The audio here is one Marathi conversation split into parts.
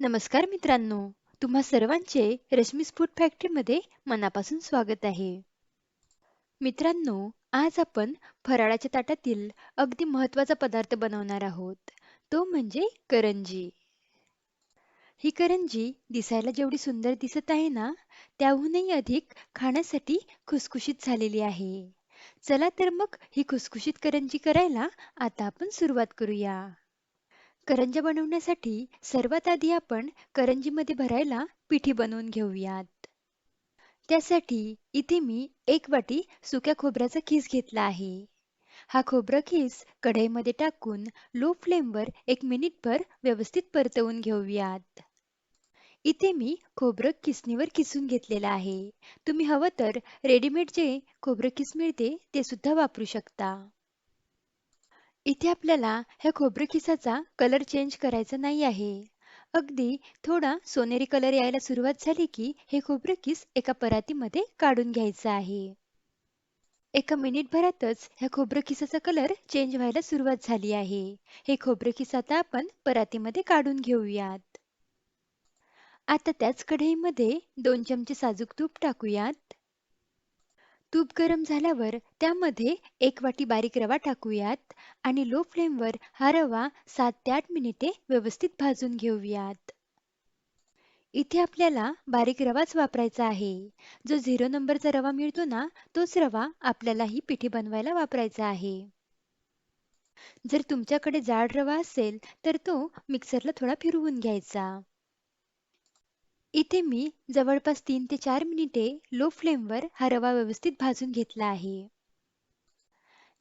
नमस्कार मित्रांनो तुम्हा सर्वांचे रश्मीस फूड फॅक्टरीमध्ये मनापासून स्वागत आहे. मित्रांनो आज आपण फराळाच्या ताटातील अगदी महत्त्वाचा पदार्थ बनवणार आहोत. तो म्हणजे करंजी. ही करंजी दिसायला जेवढी सुंदर दिसत आहे ना त्याहूनही अधिक खाण्यासाठी खुसखुशीत झालेली आहे. चला तर मग ही खुसखुशीत करंजी करायला आता आपण सुरुवात करूया. करंज्या बनवण्यासाठी सर्वात आधी आपण करंजीमध्ये भरायला पिठी बनवून घेऊयात. त्यासाठी इथे मी एक वाटी सुक्या खोबऱ्याचा खीस घेतला आहे. हा खोबरं खीस कढईमध्ये टाकून लो फ्लेमवर एक मिनिटभर व्यवस्थित परतवून घेऊयात. इथे मी खोबरं किसणीवर किसून घेतलेलं आहे. तुम्ही हवं तर रेडीमेड जे खोबरं किस मिळते ते सुद्धा वापरू शकता. इथे आपल्याला ह्या खोबरे खिसाचा कलर चेंज करायचा नाही आहे. अगदी थोडा सोनेरी कलर यायला सुरुवात झाली की हे खोबरं किस एका परातीमध्ये काढून घ्यायचं आहे. एका मिनिटभरातच ह्या खोबरं खिसाचा कलर चेंज व्हायला सुरुवात झाली आहे. हे खोबरं खिस आता आपण परातीमध्ये काढून घेऊयात. आता त्याच कढईमध्ये दोन चमचे साजूक तूप टाकूयात. तूप गरम झाल्यावर त्यामध्ये एक वाटी बारीक रवा टाकूयात आणि लो फ्लेमवर हा रवा सात ते आठ मिनिटे व्यवस्थित भाजून घेऊयात. इथे आपल्याला बारीक रवाच वापरायचा आहे. जो झिरो नंबरचा रवा मिळतो ना तोच रवा आपल्याला ही पिठी बनवायला वापरायचा आहे. जर तुमच्याकडे जाड रवा असेल तर तो मिक्सरला थोडा फिरवून घ्यायचा. इथे मी जवळपास तीन ते चार मिनिटे लो फ्लेमवर हा रवा व्यवस्थित भाजून घेतला आहे.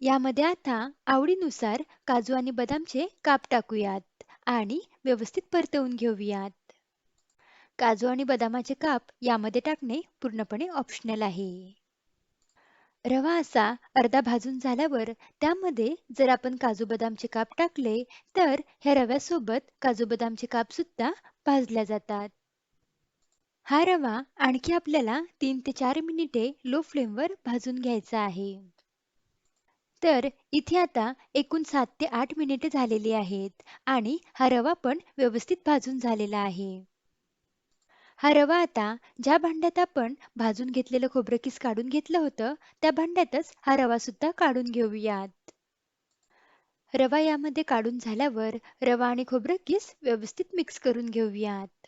यामध्ये आता आवडीनुसार काजू आणि बदामचे काप टाकूयात आणि व्यवस्थित परतवून घेऊयात. काजू आणि बदामाचे काप यामध्ये टाकणे पूर्णपणे ऑप्शनल आहे. रवा असा अर्धा भाजून झाल्यावर त्यामध्ये जर आपण काजू बदामचे काप टाकले तर ह्या रव्यासोबत काजू बदामचे काप सुद्धा भाजल्या जातात. हा रवा आणखी आपल्याला तीन ते चार मिनिटे लो फ्लेमवर भाजून घ्यायचा आहे. तर इथे आता एकूण सात ते आठ मिनिटे झालेली आहेत आणि हा रवा पण व्यवस्थित भाजून झालेला आहे. हा रवा आता ज्या भांड्यात आपण भाजून घेतलेलं खोबरं किस काढून घेतलं होतं त्या भांड्यातच हा रवा सुद्धा काढून घेऊयात. रवा यामध्ये काढून झाल्यावर रवा आणि खोबरं किस व्यवस्थित मिक्स करून घेऊयात.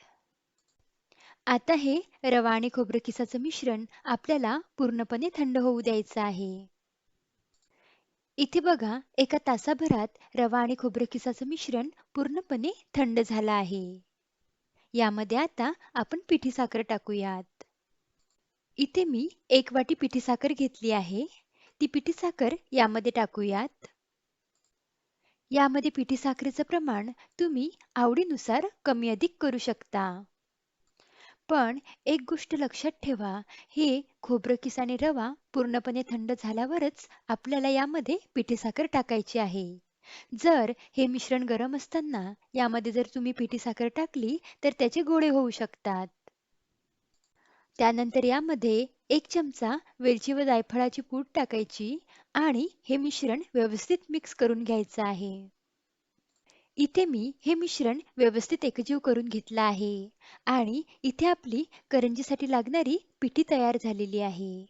आता हे रवा आणि खोबरं किसाचं मिश्रण आपल्याला पूर्णपणे थंड होऊ द्यायचं आहे. इथे बघा एका तासाभरात रवा आणि खोबरं किसाचं मिश्रण पूर्णपणे थंड झालं आहे. यामध्ये आता आपण पिठी साखर टाकूयात. इथे मी एक वाटी पिठी साखर घेतली आहे. ती पिठी साखर यामध्ये टाकूयात. यामध्ये पिठी साखरेचं प्रमाण तुम्ही आवडीनुसार कमी अधिक करू शकता. पण एक गोष्ट लक्षात ठेवा हे खोबरं किस आणि रवा पूर्णपणे थंड झाल्यावरच आपल्याला यामध्ये पिठी साखर टाकायची आहे. जर हे मिश्रण गरम असताना यामध्ये जर तुम्ही पिठी साखर टाकली तर त्याचे गोळे होऊ शकतात. त्यानंतर यामध्ये एक चमचा वेलची व जायफळाची पूड टाकायची आणि हे मिश्रण व्यवस्थित मिक्स करून घ्यायचं आहे. इथे मी हे मिश्रण व्यवस्थित एकजीव करून घेतलं आहे. आणि इथे आपली करंजीसाठी लागणारी पिठी तयार झालेली आहे.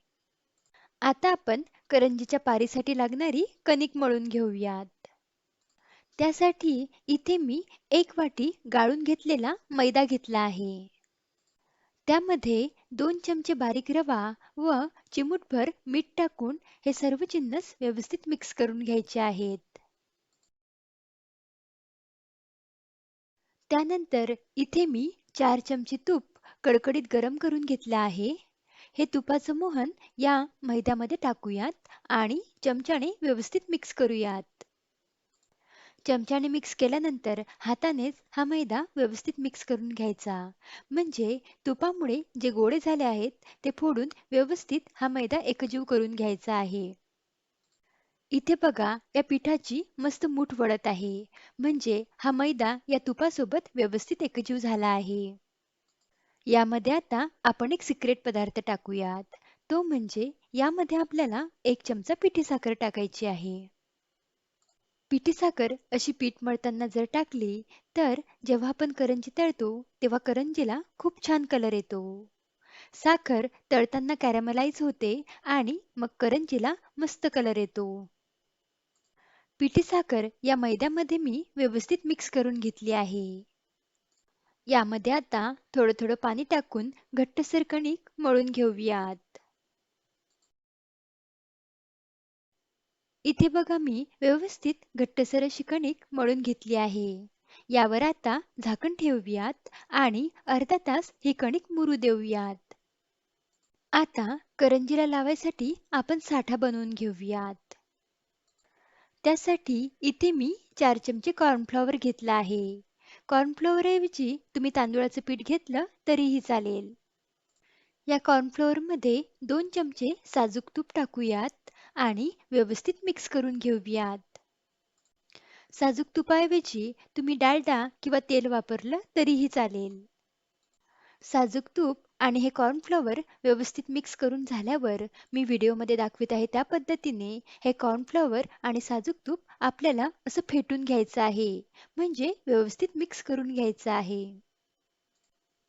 आता आपण करंजीच्या पारीसाठी लागणारी कणिक मळून घेऊयात. त्यासाठी इथे मी एक वाटी गाळून घेतलेला मैदा घेतला आहे. त्यामध्ये दोन चमचे बारीक रवा व चिमूटभर मीठ टाकून हे सर्व चिन्नस व्यवस्थित मिक्स करून घ्यायचे आहेत. त्यानंतर इथे मी चार चमचे तूप कडकडीत गरम करून घेतलं आहे. हे तुपाचं मोहन या मैद्यामध्ये टाकूयात आणि चमच्याने व्यवस्थित मिक्स करूयात. चमच्याने मिक्स केल्यानंतर हातानेच हा मैदा व्यवस्थित मिक्स करून घ्यायचा. म्हणजे तुपामुळे जे गोळे झाले आहेत ते फोडून व्यवस्थित हा मैदा एकजीव करून घ्यायचा आहे. इथे बघा या पिठाची मस्त मूठ वळत आहे. म्हणजे हा मैदा या तुपासोबत व्यवस्थित एकजीव झाला आहे. यामध्ये आता आपण एक सिक्रेट पदार्थ टाकूयात. तो म्हणजे यामध्ये आपल्याला एक चमचा पिठी साखर टाकायची आहे. पिठी साखर अशी पीठ मळताना जर टाकली तर जेव्हा आपण करंजी तळतो तेव्हा करंजीला खूप छान कलर येतो. साखर तळताना कॅरमलाइज होते आणि मग करंजीला मस्त कलर येतो. पिठी साखर या मैद्यामध्ये मी व्यवस्थित मिक्स करून घेतली आहे. यामध्ये आता थोडं थोडं पाणी टाकून घट्टसर कणिक मळून घेऊयात. इथे बघा मी व्यवस्थित घट्टसर अशी कणिक मळून घेतली आहे. यावर आता झाकण ठेवूयात आणि अर्धा तास ही कणिक मुरू देऊयात. आता करंजीला लावायसाठी आपण साठा बनवून घेऊयात. त्यासाठी इथे मी चार चमचे कॉर्नफ्लॉवर घेतला आहे. कॉर्नफ्लॉवर ऐवजी तुम्ही तांदूळाचं पीठ घेतलं तरीही चालेल. या कॉर्नफ्लॉवरमध्ये दोन चमचे साजूक तूप टाकूयात आणि व्यवस्थित मिक्स करून घेऊयात. साजूक तुपाऐवजी तुम्ही डालडा किंवा तेल वापरलं तरीही चालेल. साजूक तूप आणि हे कॉर्नफ्लॉवर व्यवस्थित मिक्स करून झाल्यावर मी व्हिडिओमध्ये दाखवित आहे त्या पद्धतीने हे कॉर्नफ्लॉवर आणि साजूक तूप आपल्याला असं फेटून घ्यायचं आहे. म्हणजे व्यवस्थित मिक्स करून घ्यायचं आहे.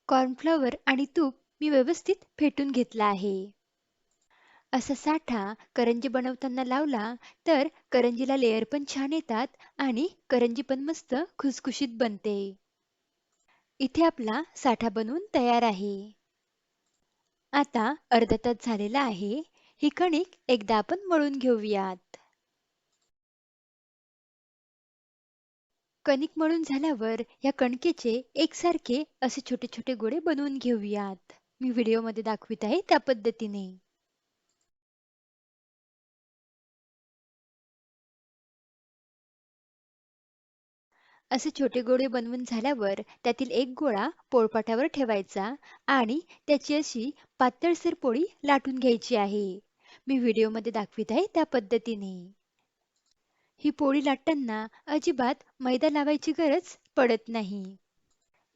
कॉर्नफ्लॉवर आणि तूप मी व्यवस्थित फेटून घेतला आहे. असा साठा करंजी बनवताना लावला तर करंजीला लेअर पण छान येतात आणि करंजी पण मस्त खुसखुशीत बनते. इथे आपला साठा बनवून तयार आहे. आता अर्धा तास झालेला आहे. ही कणिक एकदा आपण मळून घेऊयात. कणिक मळून झाल्यावर या कणकेचे एकसारखे असे छोटे छोटे गोळे बनवून घेऊयात. मी व्हिडिओमध्ये दाखवित आहे त्या पद्धतीने. असे छोटे गोळे बनवून झाल्यावर त्यातील एक गोळा पोळपाट्यावर ठेवायचा आणि त्याची अशी पातळसर पोळी लाटून घ्यायची आहे. मी व्हिडिओमध्ये दाखवित आहे त्या पद्धतीने. ही पोळी लाटताना अजिबात मैदा लावायची गरज पडत नाही.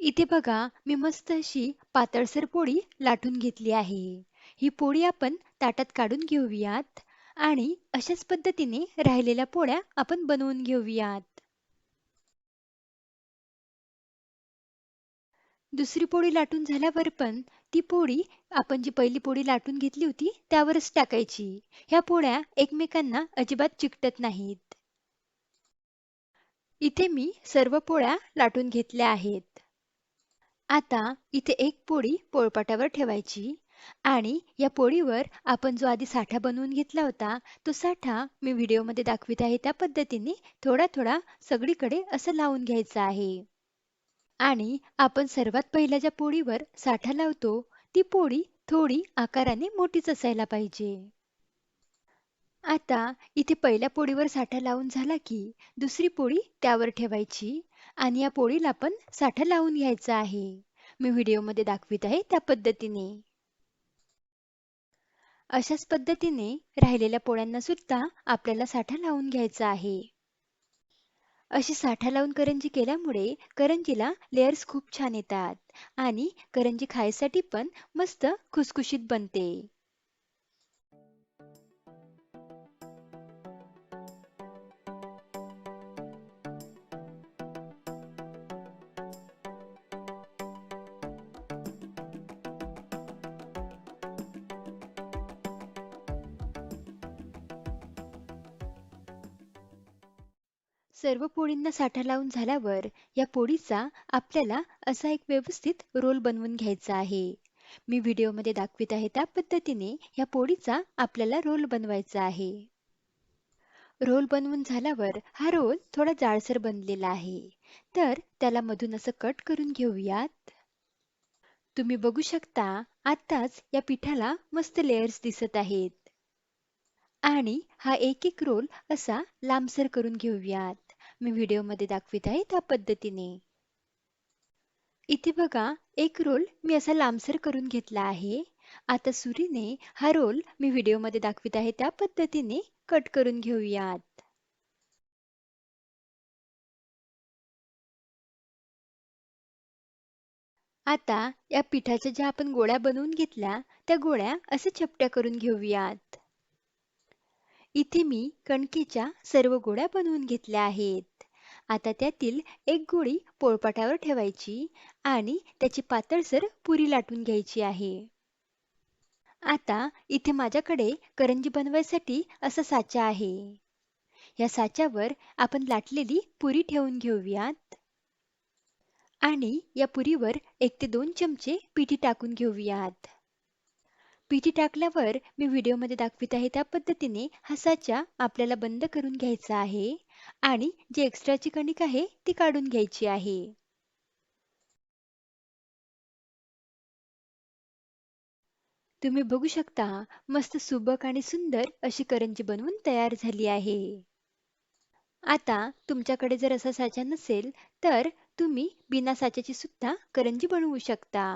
इथे बघा मी मस्त अशी पातळसर पोळी लाटून घेतली आहे. ही पोळी आपण ताटात काढून घेऊयात आणि अशाच पद्धतीने राहिलेल्या पोळ्या आपण बनवून घेऊयात. दुसरी पोळी लाटून झाल्यावर पण ती पोळी आपण जी पहिली पोळी लाटून घेतली होती त्यावरच टाकायची. ह्या पोळ्या एकमेकांना अजिबात चिकटत नाहीत. इथे मी सर्व पोळ्या लाटून घेतल्या आहेत. आता इथे एक पोळी पोळपाटावर ठेवायची आणि या पोळीवर आपण जो आधी साठा बनवून घेतला होता तो साठा मी व्हिडिओमध्ये दाखवित आहे त्या पद्धतीने थोडा थोडा सगळीकडे असं लावून घ्यायचा आहे. आणि आपण सर्वात पहिल्या ज्या पोळीवर साठा लावतो ती पोळी थोडी आकाराने मोठीच असायला पाहिजे. आता इथे पहिल्या पोळीवर साठा लावून झाला की दुसरी पोळी त्यावर ठेवायची आणि या पोळीला आपण साठा लावून घ्यायचा आहे. मी व्हिडिओमध्ये दाखवित आहे त्या पद्धतीने. अशाच पद्धतीने राहिलेल्या पोळ्यांना सुद्धा आपल्याला साठा लावून घ्यायचा आहे. अशी साठा लावून करंजी केल्यामुळे करंजीला लेयर्स खूप छान येतात. आणि करंजी खायसाठी पण मस्त खुसखुशीत बनते. सर्व पोळींना साठा लावून झाल्यावर या पोळीचा आपल्याला असा एक व्यवस्थित रोल बनवून घ्यायचा आहे. मी व्हिडिओमध्ये दाखवित आहे त्या पद्धतीने या पोळीचा आपल्याला रोल बनवायचा आहे. रोल बनवून झाल्यावर हा रोल थोडा जाडसर बनलेला आहे. तर त्याला मधून असं कट करून घेऊयात. तुम्ही बघू शकता आत्ताच या पिठाला मस्त लेयर्स दिसत आहेत. आणि हा एक एक रोल असा लांबसर करून घेऊयात. मी व्हिडिओमध्ये दाखवित आहे त्या पद्धतीने. इथे बघा एक रोल मी असा लांबसर करून घेतला आहे. आता सुरीने हा रोल मी व्हिडिओमध्ये दाखवित आहे त्या पद्धतीने कट करून घेऊयात. आता या पिठाच्या ज्या आपण गोळ्या बनवून घेतल्या त्या गोळ्या असे चपट्या करून घेऊयात. इथे मी कणकेच्या सर्व गोळ्या बनवून घेतल्या आहेत. आता त्यातील एक गोळी पोळपाटावर ठेवायची आणि त्याची पातळसर पुरी लाटून घ्यायची आहे. आता इथे माझ्याकडे करंजी बनवायसाठी असा साचा आहे. या साच्यावर आपण लाटलेली पुरी ठेवून घेऊयात. आणि या पुरीवर एक ते दोन चमचे पिठी टाकून घेऊयात. पिठी टाकल्यावर मी व्हिडिओमध्ये दाखवित आहे त्या पद्धतीने हा साचा आपल्याला बंद करून घ्यायचा आहे आणि जी एक्स्ट्राची कणिक आहे ती काढून घ्यायची आहे. तुम्ही बघू शकता मस्त सुबक आणि सुंदर अशी करंजी बनवून तयार झाली आहे. आता तुमच्याकडे जर असा साचा नसेल तर तुम्ही बिना साच्याची सुद्धा करंजी बनवू शकता.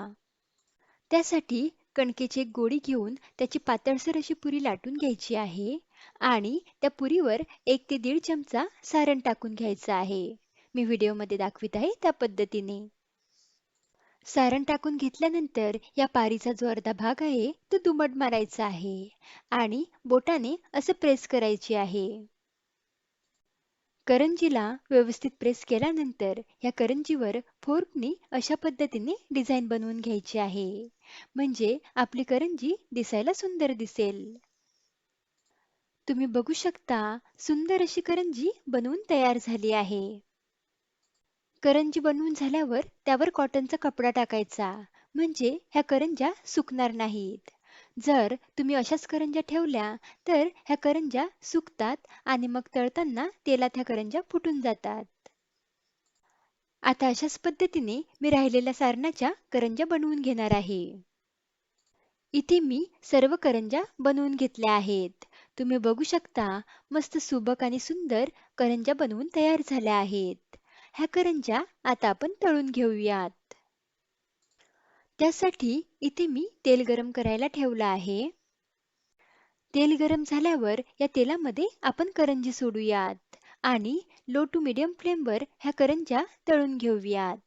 त्यासाठी कणकेची एक गोळी घेऊन त्याची पातळसर अशी पुरी लाटून घ्यायची आहे आणि त्या पुरीवर एक ते दीड चमचा सारण टाकून घ्यायचं आहे. मी व्हिडिओमध्ये दाखवित आहे त्या पद्धतीने. सारण टाकून घेतल्यानंतर या पारीचा जो अर्धा भाग आहे तो दुमट मारायचा आहे आणि बोटाने असं प्रेस करायची आहे. करंजीला व्यवस्थित प्रेस केल्यानंतर या करंजीवर फोर्कनी अशा पद्धतीने डिझाईन बनवून घ्यायची आहे. म्हणजे आपली करंजी दिसायला सुंदर दिसेल. तुम्ही बघू शकता सुंदर अशी करंजी बनवून तयार झाली आहे. करंजी बनवून झाल्यावर त्यावर कॉटनचा कपडा टाकायचा. म्हणजे ह्या करंज्या सुकणार नाहीत. जर तुम्ही अशाच करंज्या ठेवल्या तर ह्या करंज्या सुकतात आणि मग तळताना तेलात ह्या करंज्या फुटून जातात. आता अशाच पद्धतीने मी राहिलेल्या सारणाच्या करंज्या बनवून घेणार आहे. इथे मी सर्व करंज्या बनवून घेतल्या आहेत. तुम्ही बघू शकता मस्त सुबक आणि सुंदर करंज्या बनवून तयार झाल्या आहेत. ह्या करंज्या आता आपण तळून घेऊयात. त्यासाठी इथे मी तेल गरम करायला ठेवलं आहे. तेल गरम झाल्यावर या तेलामध्ये आपण करंजी सोडूयात आणि लो टू मिडियम फ्लेमवर ह्या करंज्या तळून घेऊयात.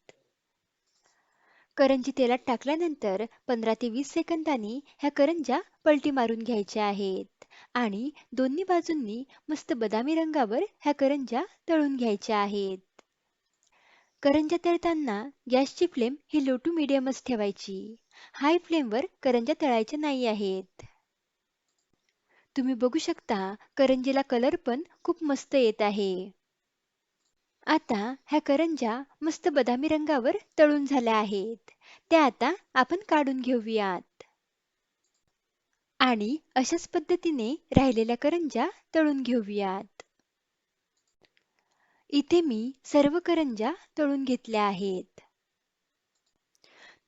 करंजी तेलात टाकल्यानंतर पंधरा ते वीस सेकंदांनी ह्या करंज्या पलटी मारून घ्यायच्या आहेत आणि दोन्ही बाजूंनी मस्त बदामी रंगावर ह्या करंज्या तळून घ्यायच्या आहेत. करंज्या तळताना गॅसची फ्लेम ही लो टू मिडियमच ठेवायची. हाय फ्लेमवर करंज्या तळायच्या नाही आहेत. तुम्ही बघू शकता करंजीला कलर पण खूप मस्त येत आहे. आता ह्या करंज्या मस्त बदामी रंगावर तळून झाल्या आहेत. त्या आता आपण काढून घेऊयात. आणि अशाच पद्धतीने राहिलेल्या करंज्या तळून घेऊयात. इथे मी सर्व करंज्या तळून घेतल्या आहेत.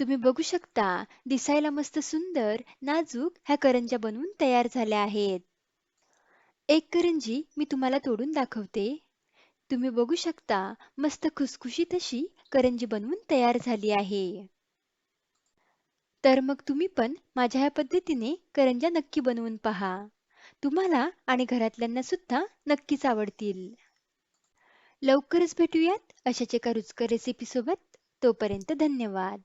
तुम्ही बघू शकता दिसायला मस्त सुंदर नाजूक ह्या करंज्या बनवून तयार झाल्या आहेत. एक करंजी मी तुम्हाला तोडून दाखवते. तुम्ही बघू शकता मस्त खुसखुशीत अशी करंजी बनवून तयार झाली आहे. तर मग तुम्ही पण माझ्या ह्या पद्धतीने करंज्या नक्की बनवून पहा. तुम्हाला आणि घरातल्यांना सुद्धा नक्कीच आवडतील. लवकरच भेटूयात अशाच एका रुचकर रेसिपी सोबत. तोपर्यंत धन्यवाद.